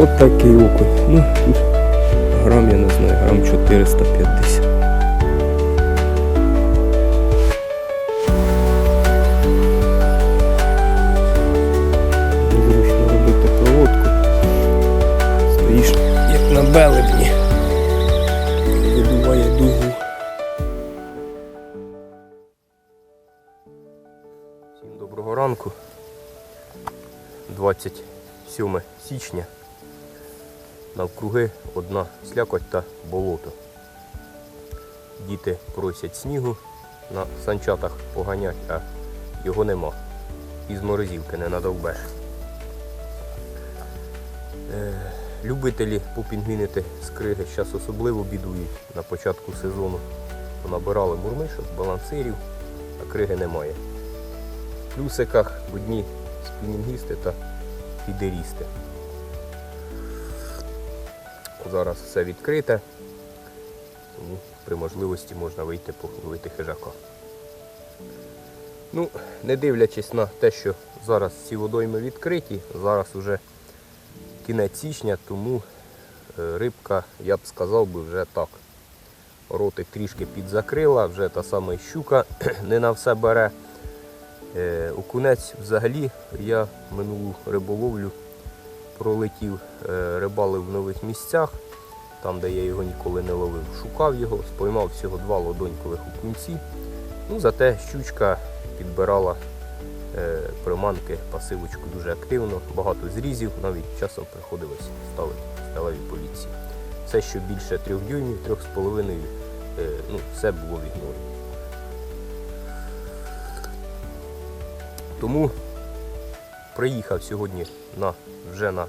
От такий окунь. Ну, грам, я не знаю, грам 450. Незручно робити проводку. Стоїш як на белебні. Навкруги одна слякоть та болото. Діти просять снігу на санчатах поганять, а його нема. Із морозівки не надовбеш. Е, любителі попінгвінити з криги зараз особливо бідують на початку сезону. Понабирали мурмишок, балансирів, а криги немає. В плюсиках одні спінінгісти та фідерісти. Зараз все відкрите, тому при можливості можна вийти половити хижака. Ну, не дивлячись на те, що зараз ці водойми відкриті, зараз уже кінець січня, тому е, рибка, я б сказав би, вже так. Ротик трішки підзакрила, вже та сама щука не на все бере. Е, Окунець взагалі я минулу риболовлю пролетів, е, рибалив в нових місцях, там де я його ніколи не ловив. Шукав його, споймав всього два лодонькових окунці. Ну, зате щучка підбирала е, приманки, пасивочку дуже активно, багато зрізів, навіть часом приходилось ставити сталеві поліції. Все, що більше трьох дюймів, трьох з половиною, е, ну, все було в. Тому приїхав сьогодні на, вже на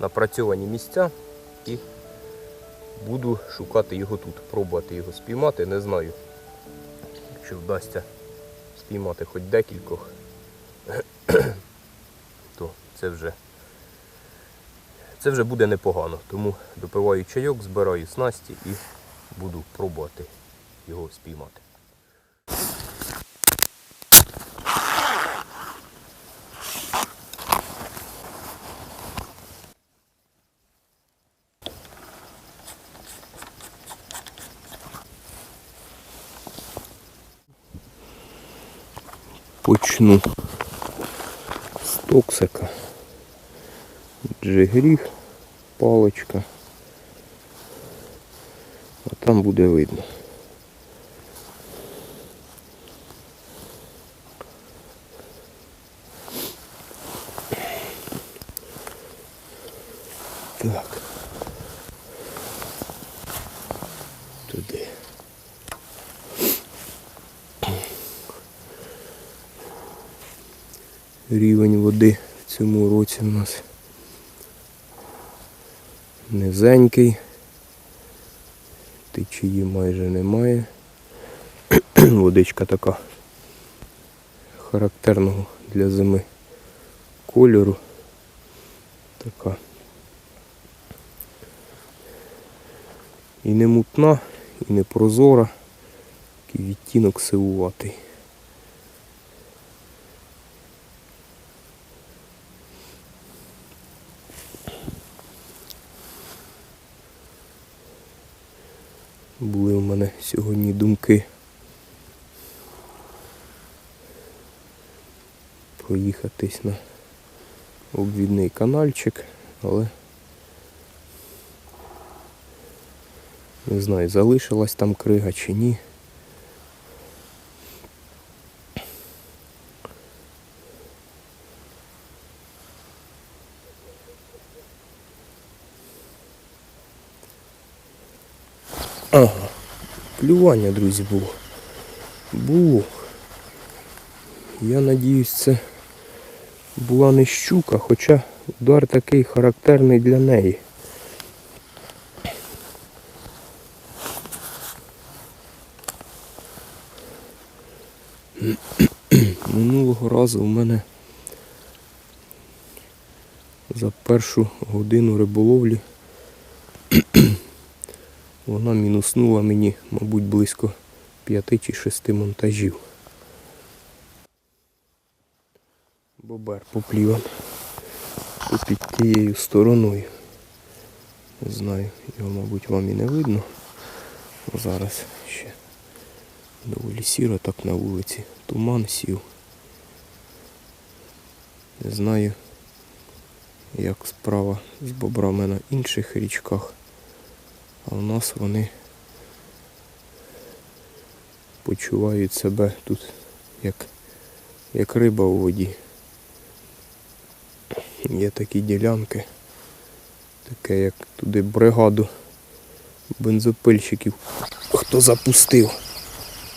напрацьовані місця і буду шукати його тут, пробувати його спіймати. Не знаю, якщо вдасться спіймати хоч декількох, то це вже, це вже буде непогано. Тому допиваю чайок, збираю снасті і буду пробувати його спіймати. Почну з токсика. Джигріг, паличка. А там буде видно. Так. Туди. Рівень води в цьому році у нас низенький. Течії майже немає. Водичка така характерного для зими кольору. Така. І не мутна, і не прозора, такий відтінок сивуватий. Були у мене сьогодні думки проїхатись на обвідний канальчик, але не знаю, залишилась там крига чи ні. Клювання, друзі, було. Було. Я надіюсь, це була не щука, хоча удар такий характерний для неї. Минулого разу у мене за першу годину риболовлі вона мінуснула мені, мабуть, близько п'яти чи шести монтажів. Бобер попліван. під тією стороною. Не знаю, його, мабуть, вам і не видно. Зараз ще доволі сіро так на вулиці. Туман сів. Не знаю, як справа з бобрами на інших річках. А у нас вони почувають себе тут як, як риба у воді. Є такі ділянки, таке як туди бригаду бензопильщиків. Хто запустив?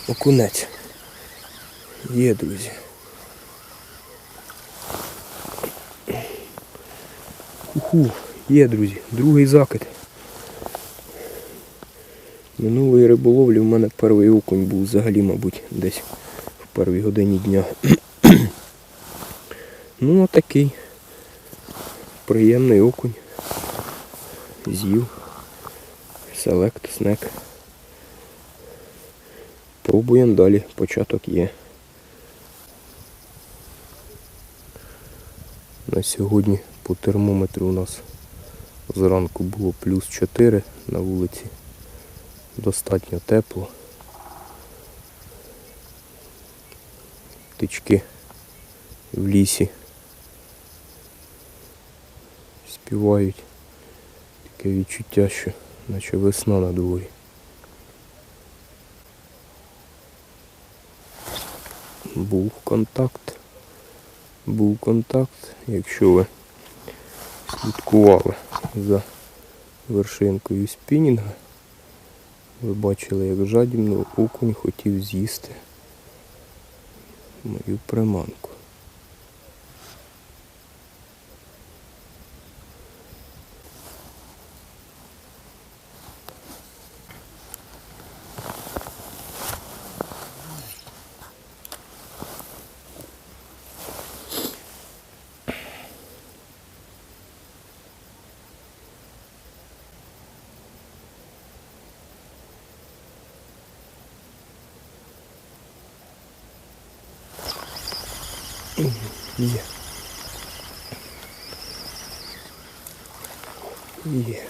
Окунець. Є, друзі. Уху, є, друзі, другий закид. Минулої риболовлі в мене перший окунь був взагалі, мабуть, десь в першій годині дня. ну, отакий. Приємний окунь. З'їв. Селект, снек. Пробуємо далі. Початок є. На сьогодні по термометру у нас зранку було плюс 4 на вулиці. Достатньо тепло. Птички в лісі співають. Таке відчуття, що наче весна на дворі. Був контакт. Був контакт, якщо ви слідкували за вершинкою спінінга, ви бачили, як жадібно окунь хотів з'їсти мою приманку. Є. Є.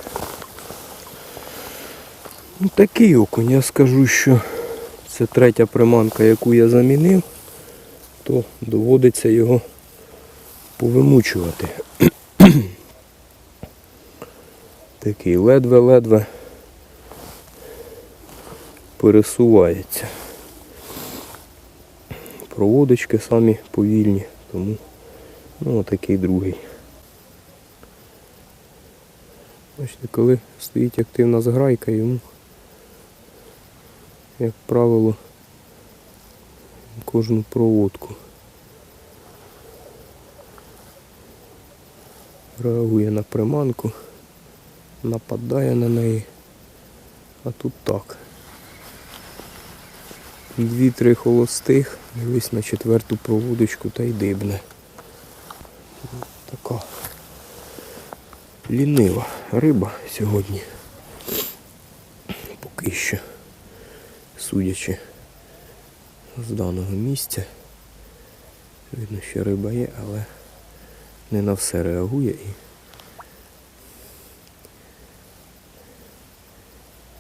Ну, такий окунь, я скажу, що це третя приманка, яку я замінив, то доводиться його повимучувати. Такий ледве-ледве пересувається. Проводочки самі повільні, тому ну отакий другий. Бачите, коли стоїть активна зграйка, йому, як правило, кожну проводку реагує на приманку, нападає на неї, а тут так. Дві-три холостих, дивись на четверту проводочку та й дибне. Така лінива риба сьогодні. Поки що, судячи з даного місця. Видно, що риба є, але не на все реагує і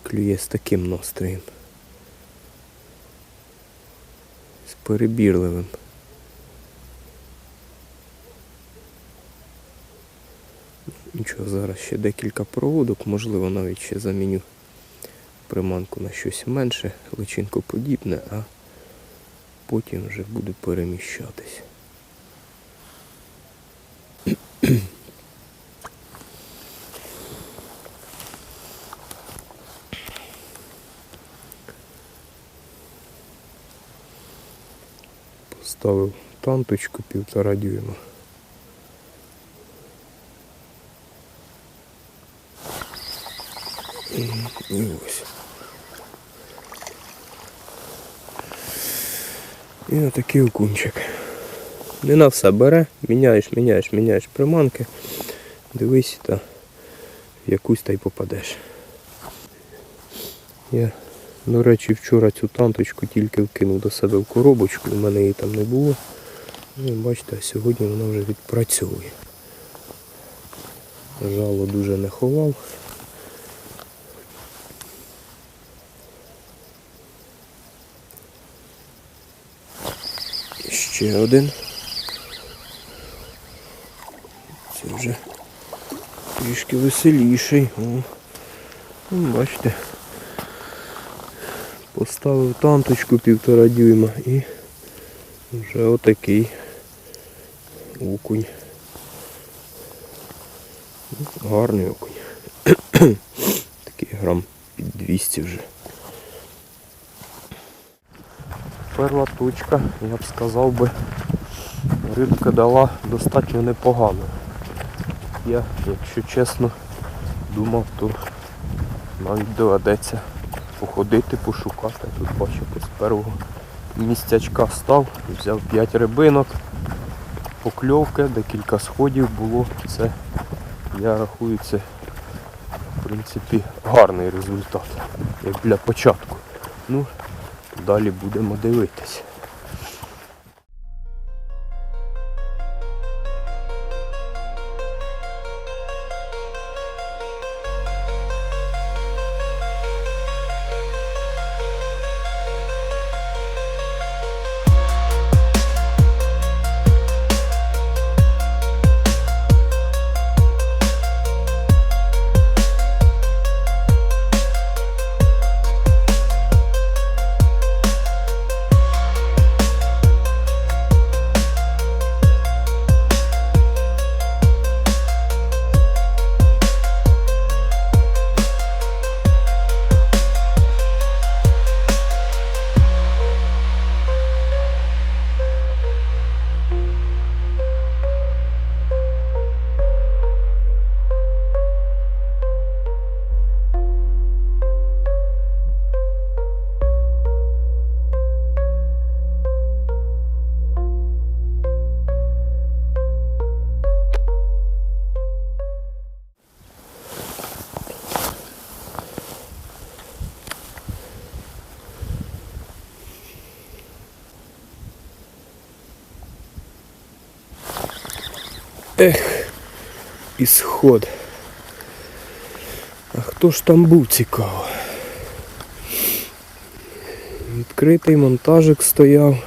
клює з таким настроєм. з перебірливим. Нічого, зараз ще декілька проводок, можливо навіть ще заміню приманку на щось менше, личинкоподібне, а потім вже буду переміщатись. Поставив танточку півтора дюйма. І ось. І отакий окунчик. Не на все бере, міняєш, міняєш, міняєш приманки, дивись та в якусь та й попадеш. Я до речі, вчора цю танточку тільки вкинув до себе в коробочку, у мене її там не було. Ну, бачите, сьогодні вона вже відпрацьовує. Жало дуже не ховав. Ще один. Це вже трішки веселіший. О. Ну, Бачите. Поставив танточку півтора дюйма і вже отакий окунь. Ну, Гарний окунь. Такий грам під 200 вже. Перла точка, я б сказав би, рибка дала достатньо непогано. Я, якщо чесно, думав, то навіть доведеться походити, пошукати. Тут бачите, з першого місцячка став, взяв 5 рибинок, покльовки, декілька сходів було. Це, я рахую, це в принципі гарний результат, як для початку. Ну, далі будемо дивитись. Ех, ісход. А хто ж там був цікаво? Відкритий монтажик стояв.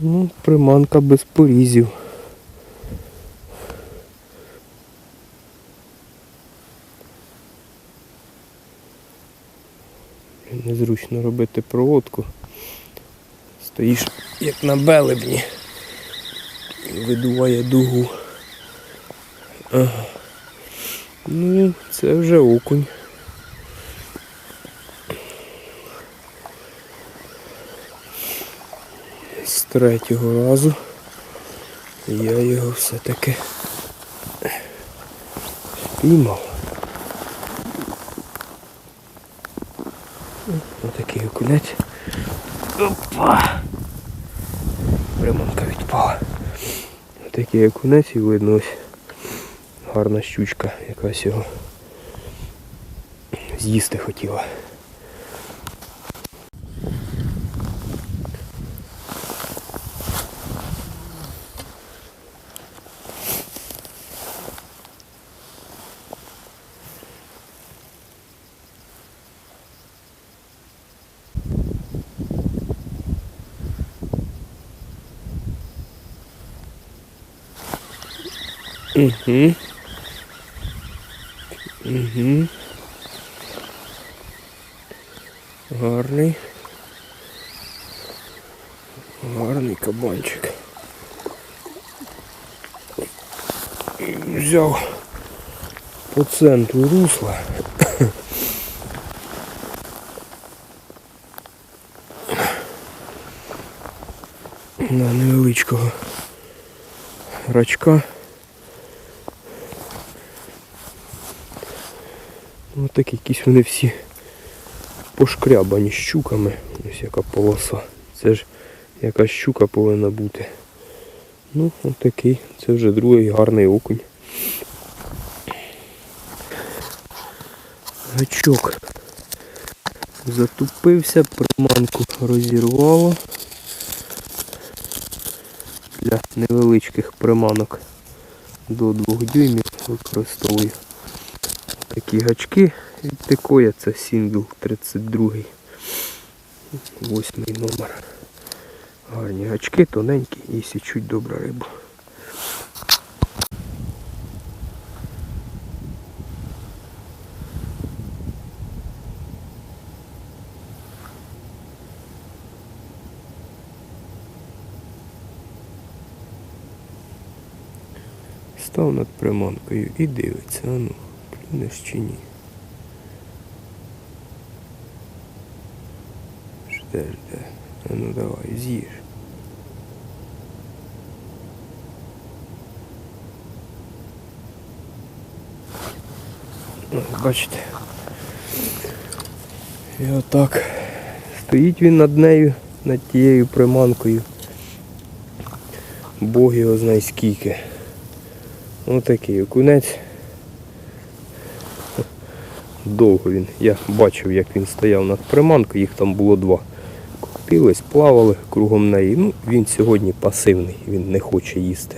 Ну, приманка без порізів. Незручно робити проводку. Стоїш як на белебні. Видуває дугу. Ага. Ну, це вже окунь. З третього разу я його все-таки спіймав. Отакий окунець. Опа! Приманка відпала. Отакий окунець і видно ось гарна щучка якась його з'їсти хотіла. Угу. Угу. Гарний. Гарний кабанчик. Взяв по центру русла. На невеличкого рачка. Такі якісь вони всі пошкрябані щуками. Ось яка полоса. Це ж яка щука повинна бути. Ну, от такий. Це вже другий гарний окунь. Гачок затупився, приманку розірвало. для невеличких приманок до 2 дюймів використовую такі гачки від це Сінгл 32, 8 номер. Гарні гачки, тоненькі і січуть добре рибу. Став над приманкою і дивиться, а ну, клюнеш чи ні. Жде. А ну давай, з'їж. Бачите. І отак. Стоїть він над нею, над тією приманкою. Бог його знає скільки. Отакий окунець. Довго він. Я бачив, як він стояв над приманкою, їх там було два. Купились, плавали кругом неї. Ну, він сьогодні пасивний, він не хоче їсти.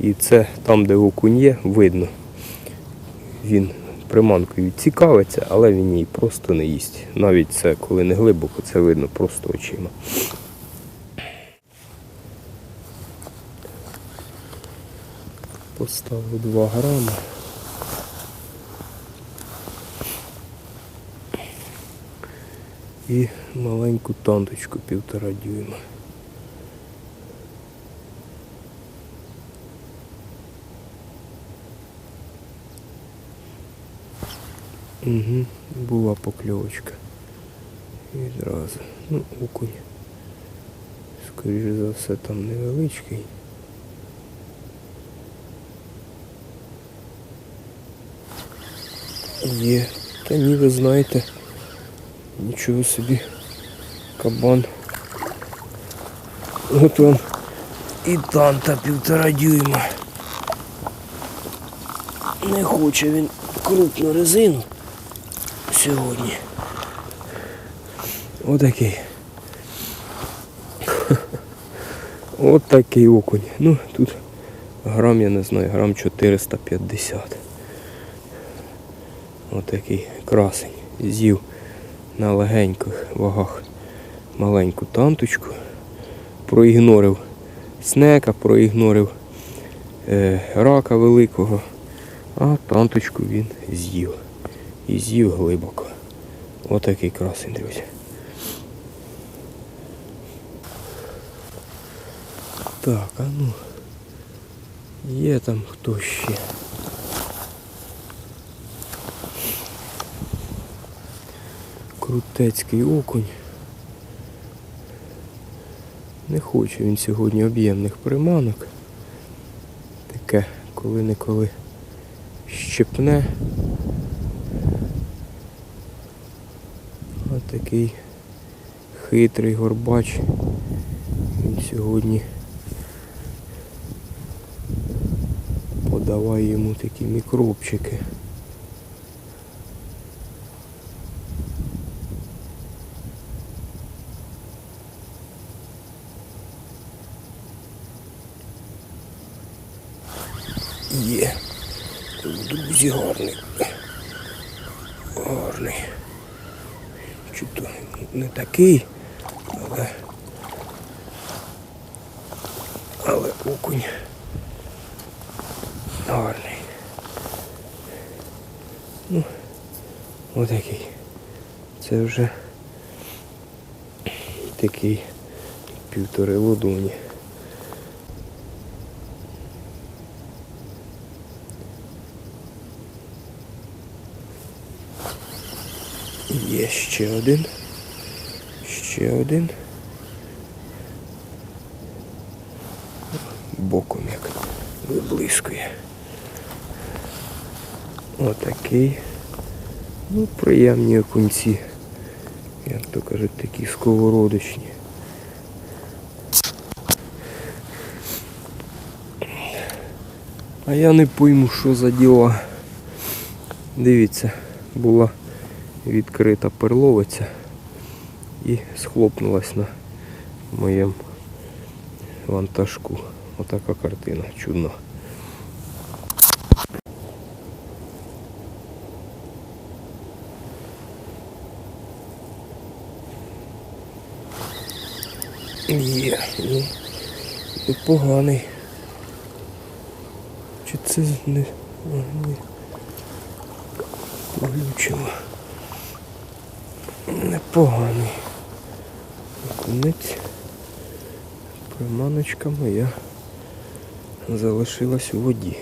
І це там, де окунь є, видно. Він приманкою цікавиться, але він її просто не їсть. Навіть це, коли не глибоко, це видно просто очима. Поставив 2 грами. І маленьку танточку півтора дюйма. Угу, була покльовочка. І зразу. Ну, окунь. Скоріше за все там невеличкий. Є. Та ні, ви знаєте. Нічого собі. Кабан. От вам і танта півтора дюйма. Не хоче він крупну резину сьогодні. Отакий. От такий окунь. Ну, тут грам, я не знаю, грам 450. Отакий красень. З'їв на легеньких вагах маленьку танточку. Проігнорив снека, проігнорив е, рака великого, а танточку він з'їв. І з'їв глибоко. Отакий красень, друзі. Так, а ну. Є там хто ще. Крутецький окунь. Не хоче він сьогодні об'ємних приманок. Таке коли-неколи щепне. Ось такий хитрий горбач. Він сьогодні подавай йому такі мікробчики. Є. Друзі, гарний. Гарний. Чи то не такий, але. Але окунь. Гарний. Ну, отакий. Це вже такий півтори ладоні. Є ще один. Ще один. Боком як виблискує. Отакий. Ну, приємні окунці. Як то кажуть, такі сковородочні. А я не пойму, що за діла. Дивіться, була відкрита перловиця і схлопнулась на моєму вантажку. Отака картина, чудно. Є, і непоганий. Чи це не. Ні. Поглючило. Непоганий. Окунець. Приманочка моя залишилась у воді.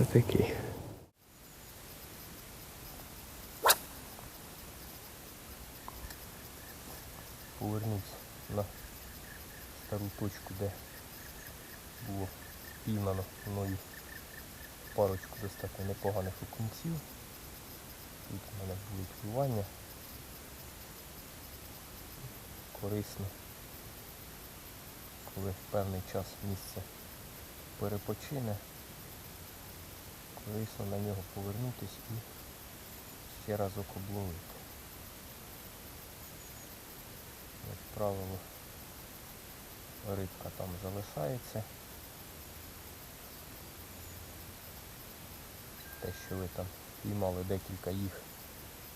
Отакий. Повернусь на стару точку, де було піймано мною парочку достатньо непоганих окунців. Тут у мене були клювання. Корисно, коли в певний час місце перепочине, корисно на нього повернутись і ще разок обловити. Як правило, рибка там залишається. Те, що ви там піймали декілька їх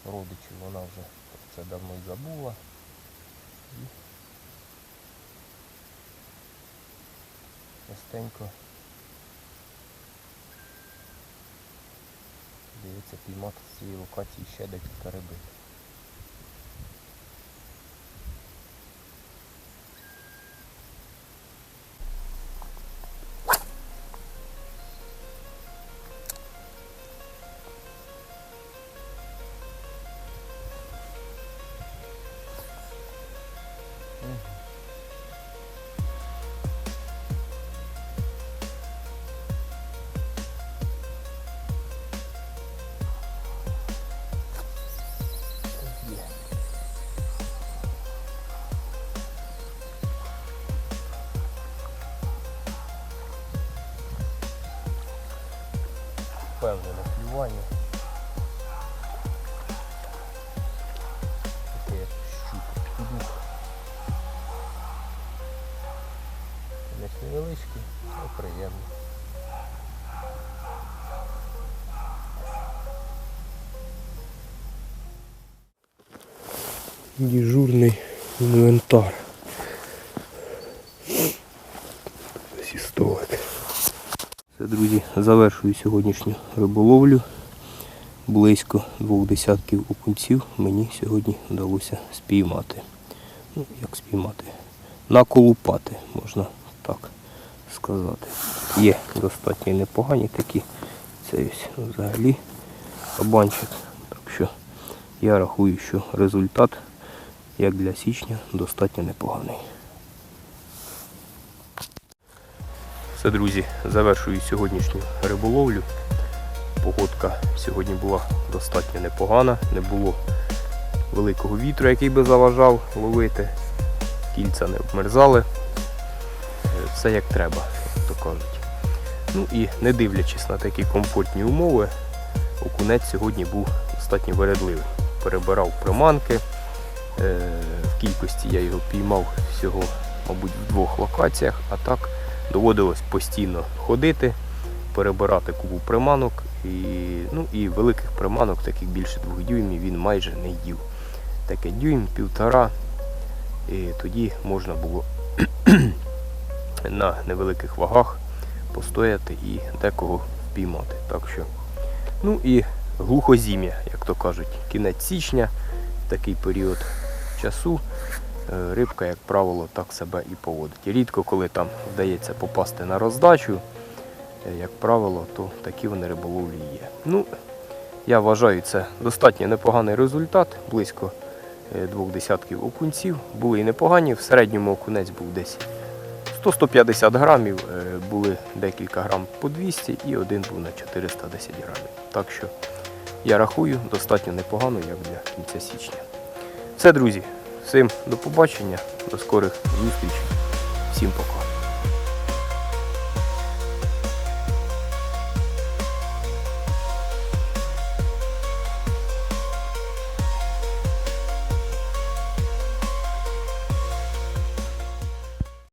родичів, вона вже про це давно й забула. Частенько дивиться піймати з цієї локації ще декілька рибин. Впевнене клювання. Таке як щука, дух. М'яч невеличкий, але приємний. Дежурний інвентар. Зі столик. Це, друзі, завершую сьогоднішню риболовлю. Близько двох десятків окунців мені сьогодні вдалося спіймати. Ну, як спіймати? Наколупати, можна так сказати. Є достатньо непогані такі. Це ось взагалі кабанчик. Так що я рахую, що результат, як для січня, достатньо непоганий. Все, друзі, завершую сьогоднішню риболовлю. Погодка сьогодні була достатньо непогана, не було великого вітру, який би заважав ловити. Кільця не обмерзали. Е, Все як треба, як то кажуть. Ну і не дивлячись на такі комфортні умови, окунець сьогодні був достатньо вередливий. Перебирав приманки. Е, В кількості я його піймав всього, мабуть, в двох локаціях, а так доводилось постійно ходити, перебирати купу приманок. І, ну, і великих приманок, таких більше двох дюймів, він майже не їв. Таке дюйм, півтора. І тоді можна було на невеликих вагах постояти і декого впіймати. Так що, ну і глухозім'я, як то кажуть, кінець січня, такий період часу. Е, Рибка, як правило, так себе і поводить. Рідко, коли там вдається попасти на роздачу, е, як правило, то такі вони риболовлі є. Ну, я вважаю, це достатньо непоганий результат, близько е, двох десятків окунців. Були і непогані, в середньому окунець був десь 100-150 грамів, були декілька грам по 200 і один був на 410 грамів. Так що я рахую достатньо непогано, як для кінця січня. Все, друзі, всім до побачення, до скорих зустрічей, всім пока.